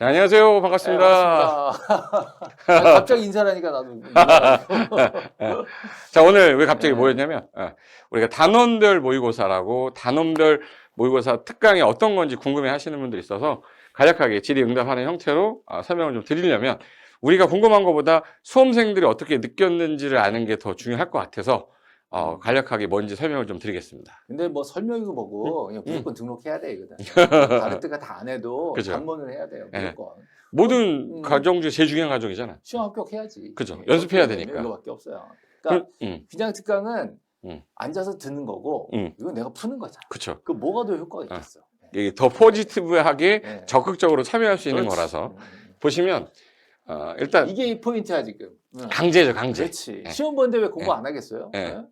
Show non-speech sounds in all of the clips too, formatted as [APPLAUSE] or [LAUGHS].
네, 안녕하세요. 네, 반갑습니다. 반갑습니다. 아, 갑자기 인사하니까 나도 민망하고. [LAUGHS] 자, 오늘 왜 갑자기 네. 모였냐면, 어, 우리가 단원별 모의고사라고 단원별 모의고사 특강이 어떤 건지 궁금해 하시는 분들이 있어서 간략하게 질의응답하는 형태로 어, 설명을 좀 드리려면 우리가 궁금한 것보다 수험생들이 어떻게 느꼈는지를 아는 게 더 중요할 것 같아서 어, 간략하게 뭔지 설명을 좀 드리겠습니다. 근데 뭐 설명이고 뭐고 그냥 무조건 등록해야 돼. 다른 때가 [LAUGHS] 다 안 해도 그죠. 단문을 해야 돼요. 네. 무조건. 모든 음. 과정 중에 제일 중요한 과정이잖아. 시험 합격해야지. 그죠. 네, 연습해야 되니까. 이거밖에 없어요. 그, 그러니까 음, 그냥 특강은 음. 앉아서 듣는 거고 음. 이건 내가 푸는 거잖아. 그쵸. 그 뭐가 더 효과가 아. 있겠어. 이게 더 포지티브하게 네. 적극적으로 참여할 수 있는 그렇지. 거라서 음, 음. 보시면 어, 일단 이게 이 포인트야 지금. 응. 강제죠 강제. 그렇지. 네. 시험 보는데 왜 공부 네. 안 하겠어요? 네. 네?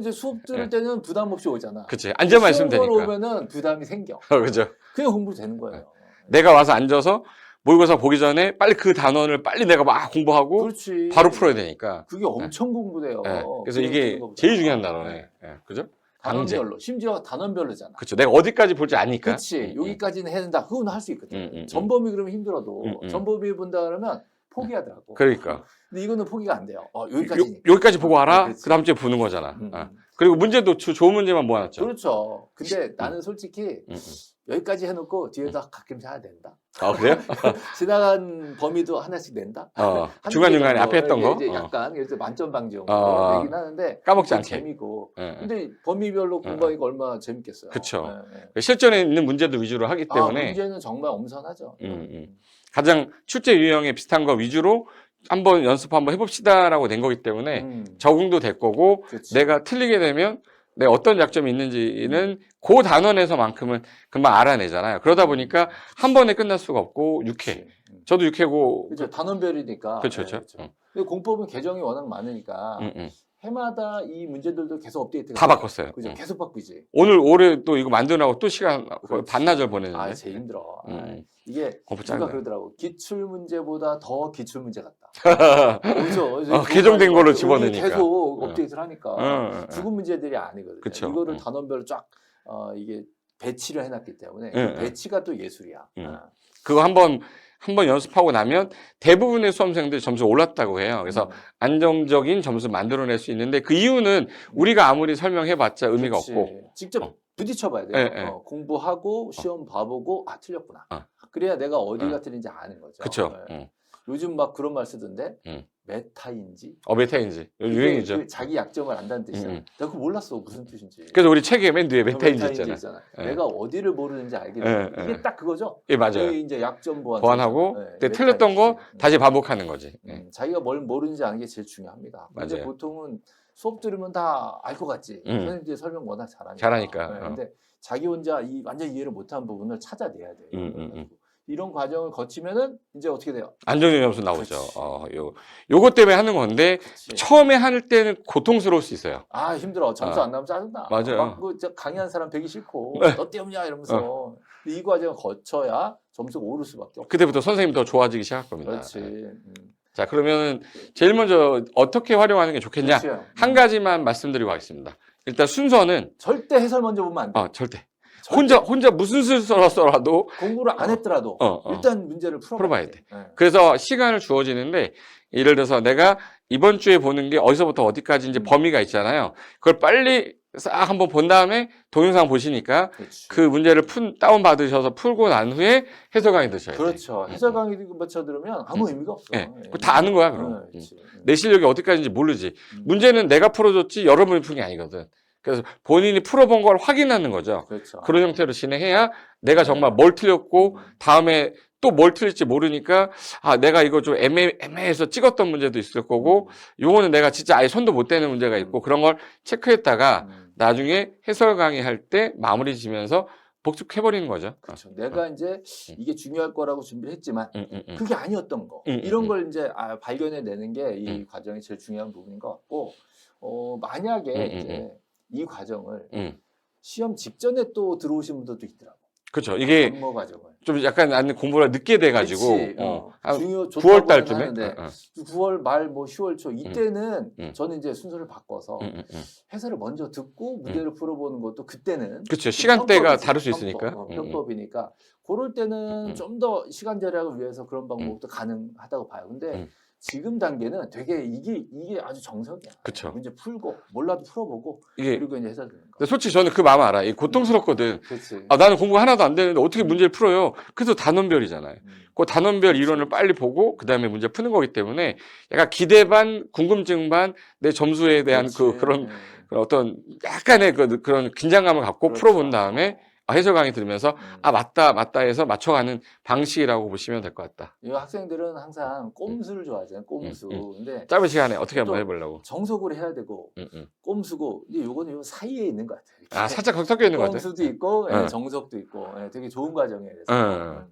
이제 수업 들을 네. 때는 부담 없이 오잖아. 그치 앉아만 있으면 보러 되니까. 오면은 부담이 생겨. 어, 그죠. 그냥 공부 되는 거예요. 내가 와서 앉아서 모의고사 보기 전에 빨리 그 단원을 빨리 내가 막 공부하고 그렇지. 바로 풀어야 되니까. 그게 엄청 공부돼요. 예, 그래서 이게. 제일 중요한 단어네. 예, 그죠? 강제. 단원별로. 심지어 단원별로잖아. 그쵸. 내가 어디까지 볼지 아니까. 그렇지. 음, 음. 여기까지는 해야 된다. 그건 할 수 있거든. 음, 음, 음. 전범위 그러면 힘들어도 음, 음. 전범위 본다 그러면 포기하더라고. 그러니까. 근데 이거는 포기가 안 돼요. 어, 요, 여기까지. 여기까지 보고 아, 알아? 그렇지. 그 다음 주에 보는 거잖아. 음, 어. 음. 그리고 문제도 주- 좋은 문제만 모아놨죠. 그렇죠. 근데 나는 솔직히 음, 음. 여기까지 해놓고 뒤에다 가끔 해야 된다. 아, 그래요? [LAUGHS] 지나간 범위도 하나씩 낸다. 어, 한두 중간 중간에 개 앞에 했던. 거. 이제 어. 약간 그래서 만점 방지용 어. 얘기는 하는데 까먹지 않게. 재미고. 예, 예. 근데 범위별로 공부하기가 얼마나 재밌겠어요. 그쵸. 예, 예. 실전에 있는 문제도 위주로 하기 아, 때문에 문제는 정말 엄선하죠. 음, 음. 가장 출제 유형에 비슷한 거 위주로 한번 연습 한번 해봅시다라고 낸 거기 때문에 음, 적응도 될 거고 그치. 내가 틀리게 되면 내 어떤 약점이 있는지는 그 단원에서만큼은 금방 알아내잖아요. 그러다 보니까 한 번에 끝날 수가 없고 육회. 그치. 음. 저도 육회고 그죠. 단원별이니까. 그렇죠, 예, 그렇죠. 응. 근데 공법은 개정이 워낙 많으니까 음, 음. 해마다 이 문제들도 계속 업데이트가 다 돼요. 바꿨어요. 그죠. 응. 계속 바꾸지. 오늘 올해 또 이거 만드느라고 또 시간 거의 그렇지. 반나절 보내는데 아, 제일 힘들어. 아, 음. 이게 공부 누가 짱이다. 그러더라고. 기출 문제보다 더 기출 문제 같다. [LAUGHS] 그죠. 어, 개정된 걸로 우리 집어넣으니까. 계속 응. 업데이트를 하니까 응, 응, 응. 죽은 문제들이 아니거든요. 그쵸. 이거를 응. 단원별로 쫙 어, 이게 배치를 해놨기 때문에 응, 그 응. 배치가 또 예술이야. 응. 아. 그거 한번 한번 연습하고 나면 대부분의 수험생들이 점수 올랐다고 해요. 그래서 음. 안정적인 점수 만들어낼 수 있는데 그 이유는 우리가 아무리 설명해봤자 의미가 그치. 없고 직접 어. 부딪혀봐야 돼요. 예, 예. 어, 공부하고 시험 봐보고 아 틀렸구나. 어. 그래야 내가 어디가 어. 틀린지 아는 거죠. 그쵸. 예. 응. 요즘 막 그런 말 쓰던데 응. 메타인지 어 메타인지 유행이죠. 그 자기 약점을 안다는 뜻이야. 응, 응. 내가 그거 몰랐어 무슨 뜻인지. 그래서 우리 책에 맨 뒤에 메타인지 메타인지 있잖아. 예. 내가 어디를 모르는지 알게 돼. 예, 이게 예. 딱 그거죠. 예 맞아요. 이제 약점 보완. 보완하고 네, 근데 틀렸던 거 메타인지. 다시 반복하는 거지. 예. 음, 자기가 뭘 모르는지 아는 게 제일 중요합니다. 근데 맞아요. 보통은 수업 들으면 다 알 것 같지. 음. 선생님들이 설명 워낙 잘하니까. 잘하니까, 네, 어. 근데 자기 혼자 이 완전 이해를 못한 부분을 찾아내야 돼 요. 이런 과정을 거치면은 이제 어떻게 돼요? 안정적 점수 나오죠. 그렇지. 어, 요 요것 때문에 하는 건데 그치. 처음에 할 때는 고통스러울 수 있어요. 아 힘들어. 점수 아. 안 나오면 짜증나. 맞아요. 막 그, 저 강의한 사람 되기 싫고 네. 너 때문이야 이러면서. 근데 이 과정을 거쳐야 점수가 오를 수밖에 없어. 그때부터 선생님 더 좋아지기 시작할 겁니다. 그렇지. 예. 음. 자 그러면은 제일 먼저 어떻게 활용하는 게 좋겠냐 그렇죠. 한 가지만 말씀드리고 가겠습니다. 일단 순서는 절대 해설 먼저 보면 안 돼. 어, 절대. 혼자 혼자 무슨 수를 써라도 공부를 안 어. 했더라도 어, 어. 일단 문제를 풀어봐야, 풀어봐야 돼. 네. 그래서 시간을 주어지는데 예를 들어서 내가 이번 주에 보는 게 어디서부터 어디까지 이제 음. 범위가 있잖아요. 그걸 빨리 싹 한번 본 다음에 동영상 보시니까 그렇지. 그 문제를 푼 다운 받으셔서 풀고 난 후에 해설 강의 드셔야 돼. 그렇죠. 해설 강의 맞춰 들으면 아무 의미가 없어. 예. 예. 그거 다 아는 거야 네, 그럼. 음. 그렇지. 음. 내 실력이 어디까지인지 모르지. 문제는 내가 풀어줬지 여러분이 푼 게 아니거든. 그래서 본인이 풀어본 걸 확인하는 거죠. 그렇죠. 그런 형태로 진행해야 내가 정말 뭘 틀렸고 다음에 또 뭘 틀릴지 모르니까 아 내가 이거 좀 애매 애매해서 찍었던 문제도 있을 거고 요거는 내가 진짜 아예 손도 못 대는 문제가 있고 그런 걸 체크했다가 음. 나중에 해설 강의 할 때 마무리 지면서 복습해 버리는 거죠. 그렇죠. 내가 이제 이게 중요할 거라고 준비를 했지만 음, 음, 음. 그게 아니었던 거 음, 이런 음, 걸 이제 아, 발견해 내는 게이 음. 과정이 제일 중요한 부분인 것 같고 어, 만약에 음, 음, 이제 이 과정을 음. 시험 직전에 또 들어오신 분들도 있더라고. 그렇죠. 이게 업무 과정을. 좀 약간 나는 공부를 늦게 돼가지고 그치, 어, 어. 한 중요 9월 달쯤에 하는데 어, 어. 9월 말 뭐 10월 초 이때는 음. 저는 이제 순서를 바꿔서 음, 음, 음. 해설을 먼저 듣고 문제를 풀어보는 것도 그때는 그렇죠. 시간대가 다를 수 있으니까. 어, 음, 음. 편법이니까 그럴 때는 음. 좀더 시간 절약을 위해서 그런 방법도 가능하다고 봐요. 근데 음. 지금 단계는 되게 이게 이게 아주 정석이야. 그쵸. 문제 풀고 몰라도 풀어보고 이게 그리고 이제 해설되는 거. 근데 솔직히 저는 그 마음 알아. 이 고통스럽거든. 그렇지. 아, 나는 공부 하나도 안 되는데 어떻게 문제를 풀어요? 그래서 단원별이잖아요. 음. 그 단원별 이론을 빨리 보고 그 다음에 문제 푸는 거기 때문에 약간 기대 반, 궁금증 반, 내 점수에 대한 그 그렇지. 그런 음. 그런 어떤 약간의 그, 그런 긴장감을 갖고 그렇죠. 풀어본 다음에 아, 해설 강의 들으면서 음. 아 맞다 맞다 해서 맞춰가는 방식이라고 보시면 될 것 같다. 이 학생들은 항상 꼼수를 좋아하잖아요. 꼼수. 음, 근데 짧은 시간에 어떻게 한번 또 해보려고. 정석으로 해야 되고 음, 음. 꼼수고 근데 요거는 요 사이에 있는 것 같아요. 이렇게. 아 살짝 섞여 있는 것 같아. 꼼수도 있고 예, 어. 정석도 있고 예, 되게 좋은 과정이에요. 그래서. 어. 음.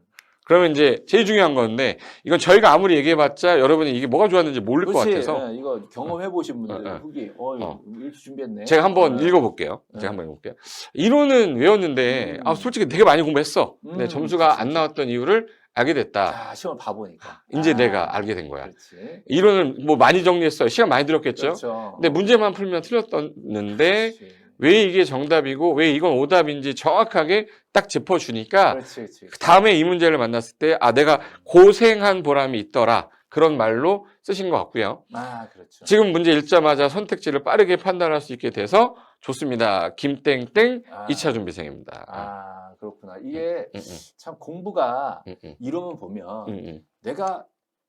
그러면 이제 제일 중요한 건데 이건 저희가 아무리 얘기해봤자 여러분이 이게 뭐가 좋았는지 모를 것 그렇지. 같아서 예, 이거 경험해 보신 분들 어, 어. 후기 어, 어. 일찍 준비했네. 제가 한번 어, 읽어볼게요. 네. 제가 한번 읽어볼게요. 이론은 외웠는데 음. 아 솔직히 되게 많이 공부했어. 근데 음, 점수가 그치, 안. 나왔던 이유를 알게 됐다. 자 시험 봐보니까 이제 아, 내가 알게 된 거야. 그렇지. 이론은 뭐 많이 정리했어요. 시간 많이 들었겠죠. 그렇죠. 근데 문제만 풀면 틀렸었는데 그렇지. 왜 이게 정답이고 왜 이건 오답인지 정확하게 딱 짚어주니까 그렇지, 그렇지. 다음에 이 문제를 만났을 때 아 내가 고생한 보람이 있더라 그런 말로 쓰신 것 같고요. 아 그렇죠. 지금 문제 읽자마자 선택지를 빠르게 판단할 수 있게 돼서 좋습니다. 김땡땡 아, 2차 준비생입니다. 아 그렇구나. 이게 음, 음, 참 공부가 음, 음, 이러면 보면 음, 음. 내가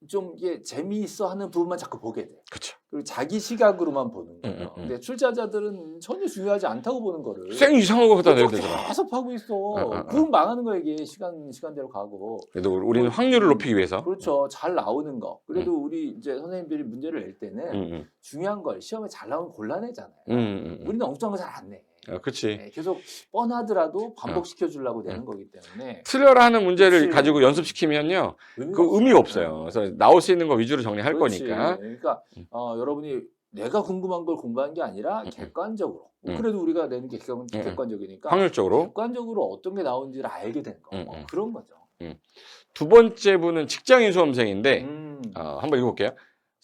좀 이게 재미있어 하는 부분만 자꾸 보게 돼. 그쵸. 그리고 자기 시각으로만 보는 거예요. 음, 음, 음. 근데 출자자들은 전혀 중요하지 않다고 보는 거를 쌩 이상한 거 갖다 내야 되잖아. 계속 하고 있어. 어, 어. 그럼 망하는 거야 이게 시간 시간대로 가고. 그래도 우리는 확률을 높이기 위해서. 그렇죠. 잘 나오는 거. 그래도 우리 이제 선생님들이 문제를 낼 때는 음, 음, 중요한 걸 시험에 잘 나오면 골라내잖아요. 음, 음, 음. 우리는 엉뚱한 거 잘 안 내. 어, 그치. 네, 계속 뻔하더라도 반복시켜 주려고 내는 거기 때문에 틀려라 하는 문제를 그치. 가지고 연습시키면요. 의미가 그 의미가 없어요. 그래서 나올 수 있는 거 위주로 정리할 그렇지. 거니까. 그러니까 음. 어, 여러분이 내가 궁금한 걸 공부한 게 아니라 음, 음. 객관적으로. 음. 그래도 우리가 내는 게 객관, 음. 객관적이니까 확률적으로. 객관적으로 어떤 게 나오는지를 알게 되는 거. 음, 어, 음. 그런 거죠. 두 번째 분은 직장인 수험생인데, 음. 어, 한번 읽어볼게요.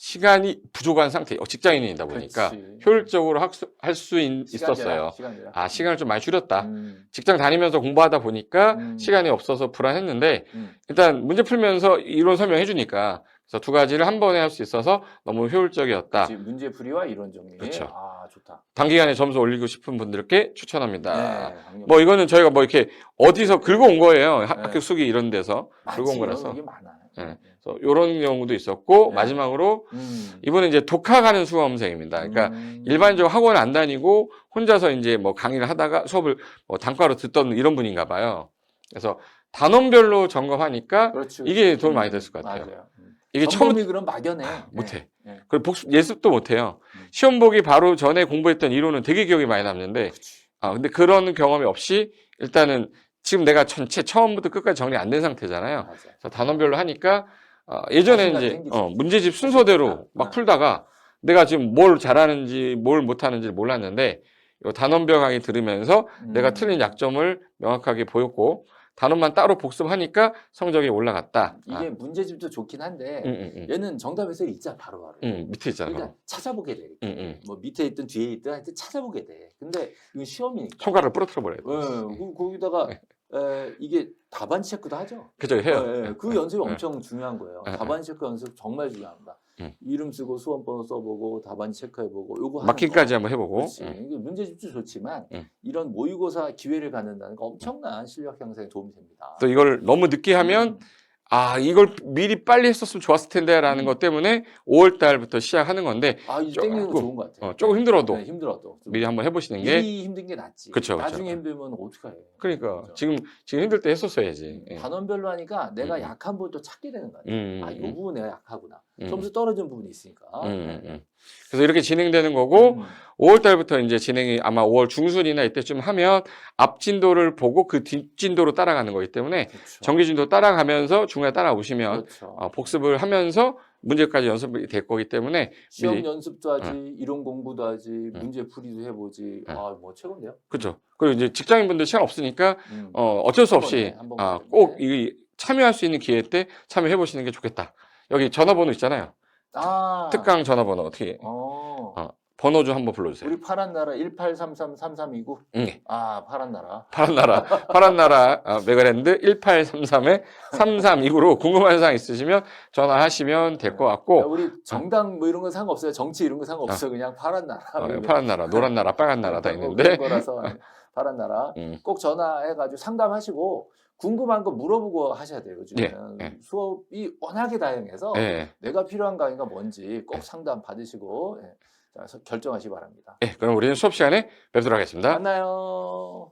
시간이 부족한 상태, 어, 직장인이다 보니까 그렇지. 효율적으로 할수 시간 있었어요. 시간 제약. 아, 시간을 좀 많이 줄였다. 음. 직장 다니면서 공부하다 보니까 음. 시간이 없어서 불안했는데, 음. 일단 문제 풀면서 이론 설명해 주니까, 그래서 두 가지를 한 번에 할 수 있어서 너무 효율적이었다. 그렇지. 문제 풀이와 이론 정리. 그렇죠. 아 좋다. 단기간에 점수 올리고 싶은 분들께 추천합니다. 네. 뭐 이거는 저희가 뭐 이렇게 어디서 긁어온 거예요. 하- 네. 학교 수기 이런 데서 긁어온 거라서. 이게 많아. 네. 이런 경우도 있었고 네. 마지막으로 음. 이분은 이제 독학하는 수험생입니다. 그러니까 음. 일반적으로 학원 안 다니고 혼자서 이제 뭐 강의를 하다가 수업을 뭐 단과로 듣던 이런 분인가 봐요. 그래서 단원별로 점검하니까 그렇지, 이게 그렇지. 도움 많이 됐을 것 같아요. 맞아요. 음. 이게 처음 점검이 그럼 막연해. 못해. 네. 네. 그리고 복습 예습도 못해요. 음. 시험 보기 바로 전에 공부했던 이론은 되게 기억이 많이 남는데 그렇지. 아, 근데 그런 경험이 없이 일단은 지금 내가 전체 처음부터 끝까지 정리 안 된 상태잖아요. 맞아. 그래서 단원별로 하니까 어, 예전에 이제 생기지. 어, 문제집 순서대로 자신감. 막 어. 풀다가 내가 지금 뭘 잘하는지 뭘 못하는지 몰랐는데 요 단원별 강의 들으면서 내가 음. 틀린 약점을 명확하게 보였고 단원만 따로 복습하니까 성적이 올라갔다. 이게 아, 문제집도 좋긴 한데 음, 음, 음. 얘는 정답에서 있잖아 바로바로. 음, 밑에 있잖아. 그러니까. 찾아보게 돼. 음, 음. 뭐 밑에 있든 뒤에 있든 하여튼 찾아보게 돼. 근데 이건 시험이니까. 손가락을 부러뜨려 버려야 돼. 예, 그- 거기다가 네. 에, 이게 답안 체크도 하죠. 그죠 해요. 예, 예. 그 예, 연습이 예. 엄청 중요한 거예요. 예, 예. 답안 체크 연습 정말 중요합니다. 음. 이름 쓰고 수험 번호 써보고 답안 체크해보고 요거 하는 거. 한번 해보고. 그렇지. 음. 이게 문제 집도 좋지만 음. 이런 모의고사 기회를 갖는다는 거 엄청난 실력 향상에 도움이 됩니다. 또 이걸 너무 늦게 하면 음. 아 이걸 미리 빨리 했었으면 좋았을 텐데라는 음. 것 때문에 5월 달부터 시작하는 건데 아, 이 조금, 땡기는 거 좋은 것 같아요. 어, 조금 힘들어도 네, 힘들어도 좀 미리 한번 해보시는 게 미리 힘든 게 낫지. 그쵸, 그쵸. 나중에 힘들면 어떡해. 그러니까 그죠? 지금 지금 힘들 때 했었어야지. 예. 단원별로 하니까 내가 음. 약한 부분도 찾게 되는 거야. 음, 아, 이 음, 부분 내가 약하구나. 음. 점수 떨어진 부분이 있으니까. 음, 네. 음, 음. 그래서 이렇게 진행되는 거고 음. 5월 달부터 이제 진행이 아마 5월 중순이나 이때쯤 하면 앞 진도를 보고 그 뒷 진도로 따라가는 거기 때문에 그렇죠. 정기 진도 따라가면서 중간에 따라오시면 그렇죠. 어, 복습을 하면서 문제까지 연습이 될 거기 때문에 시험 미리- 연습도 하지, 이론 공부도 하지, 음. 문제 풀이도 해보지. 음. 아, 뭐 최고인데요? 그렇죠. 그리고 이제 직장인분들 시간 없으니까 음. 어, 어쩔 수한 없이 한 번에. 아, 꼭 이 참여할 수 있는 기회 때 참여해 보시는 게 좋겠다. 여기 전화번호 있잖아요. 아, 특강 전화번호 어떻게 어. 어, 번호 좀 한번 불러주세요. 우리 파란 나라 18333329. 응. 아, 파란 나라. 파란 나라, 파란 나라 어, 메가랜드 1833에 3329로 궁금한 사항 있으시면 전화하시면 될 것 야, 같고 우리 정당 뭐 이런 건 상관없어요. 정치 이런 거 상관없어. 그냥 파란 나라. 어, 우리 파란 나라, 노란 나라, 빨간 나라 다 뭐 있는데 그런 거라서 [LAUGHS] 파란 나라. 음, 꼭 전화해가지고 상담하시고 궁금한 거 물어보고 하셔야 돼요. 요즘은 예, 예. 수업이 워낙에 다양해서 예, 내가 필요한 강의가 뭔지 꼭 상담 받으시고 예. 자, 결정하시기 바랍니다. 예, 그럼 우리는 수업 시간에 뵙도록 하겠습니다. 만나요.